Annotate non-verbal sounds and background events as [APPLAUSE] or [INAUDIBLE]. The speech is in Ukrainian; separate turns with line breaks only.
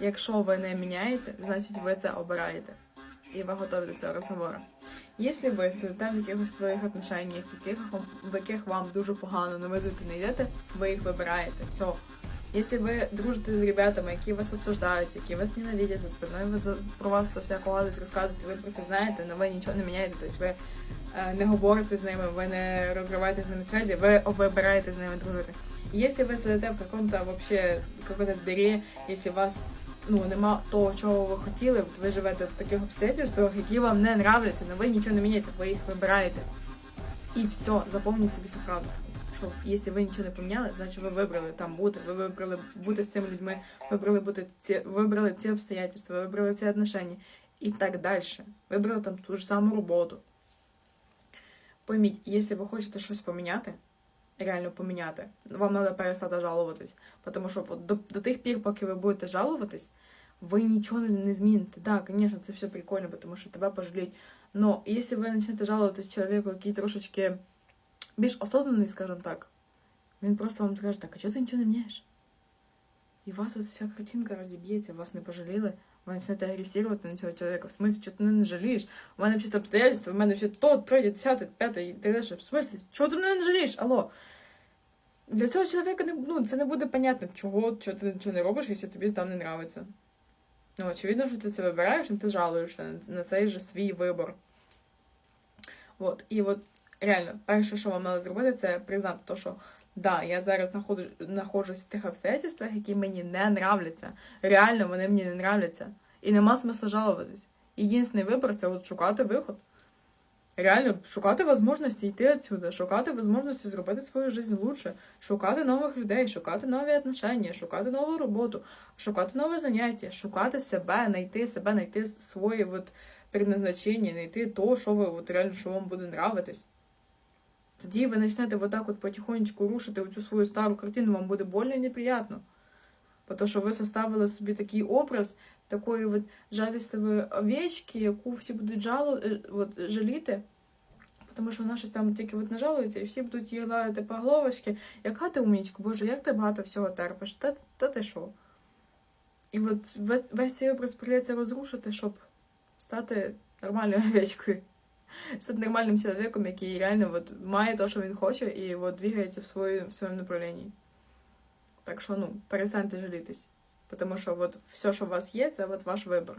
Якщо ви не міняєте, значить ви це обираєте. І ви готові до цього розговору. Якщо ви сидите в якихось своїх отношеннях, в яких, в яких вам дуже погано, але ви не йдете, ви їх вибираєте. Все. Якщо ви дружите з ребятами, які вас обсуждають, які вас ненавидять за спиною, ви за- про вас все всякого гадость розказують, ви про це знаєте, але ви нічого не міняєте. Тобто ви е, не говорите з ними, ви не розриваєте з ними зв'язі, ви вибираєте з ними дружити. Якщо ви сидите в каком-то вообще какой-то дыре, вас ну нема того, чого ви хотіли, от ви живете в таких обстоятельствах, які вам не нравляться, але ви нічого не міняєте, ви їх вибираєте. І все, заповніть собі цю фразу. Що якщо ви нічого не поміняли, значить ви вибрали там бути, ви вибрали бути з цими людьми, вибрали бути ці, вибрали ці обстоятельства, вибрали ці отношення і так далі. Вибрали там ту ж саму роботу. Пойміть, якщо ви хочете щось поміняти, реально поміняти, вам треба перестати жалуватись. Тому що от до, до тих пір, поки ви будете жалуватись, ви нічого не, не зміните. Так, звісно, це все прикольно, тому що тебе пожаліють. Но якщо ви почнете жалуватись чоловіку, який трошечки більш осознаний, скажімо так, він просто вам скаже, так, а чого ти нічого не міняєш? І у вас от вся картинка розіб'ється, вас не пожаліли, Ви почнете агресувати на цього чоловіка. В смысле, ти мене не жалієш? У мене взагалі обстоятельства, в мене взагалі то, третє, десяте, п'яте і так далі. В смысле, чого ти мене не жалієш? Алло? Для цього чоловіка не, ну, це не буде понятно, чого, чого ти нічого не робиш, якщо тобі там не нравиться. Ну, очевидно, що ти це вибираєш, і ти жалуєшся на, цей же свій вибор. От, і от реально, перше, що вам треба зробити, це признати те, що да, я зараз знаходжу- знаходжусь в тих обстоятельствах, які мені не нравляться. Реально, вони мені не нравляться. І нема смисла жалуватись. Єдиний вибір це от шукати виход. Реально, шукати можливості йти відсюди, шукати можливості зробити свою життя лучше, шукати нових людей, шукати нові отношення, шукати нову роботу, шукати нове заняття, шукати себе, знайти себе, знайти своє от предназначення, знайти то, що ви от реально що вам буде нравитись. Тоді ви почнете вот от потихонечку рушити цю свою стару картину, вам буде больно і неприємно. Тому що ви составили собі такий образ такої от жалісливої овечки, яку всі будуть жало, е, от, жаліти, тому що вона щось там тільки от нажалується, і всі будуть її гладити по головочки. Яка ти умічка, Боже, як ти багато всього терпиш? Та, та ти що? І от весь- весь цей образ прийдеться розрушити, щоб стати нормальною [LAUGHS] овечкою. Стати нормальним чоловіком, який реально от, має те, що він хоче, і от, двигається в, свою, в своєму направленні. Так що, ну, перестаньте жалітись. Тому що от все, що у вас є, це от ваш вибір.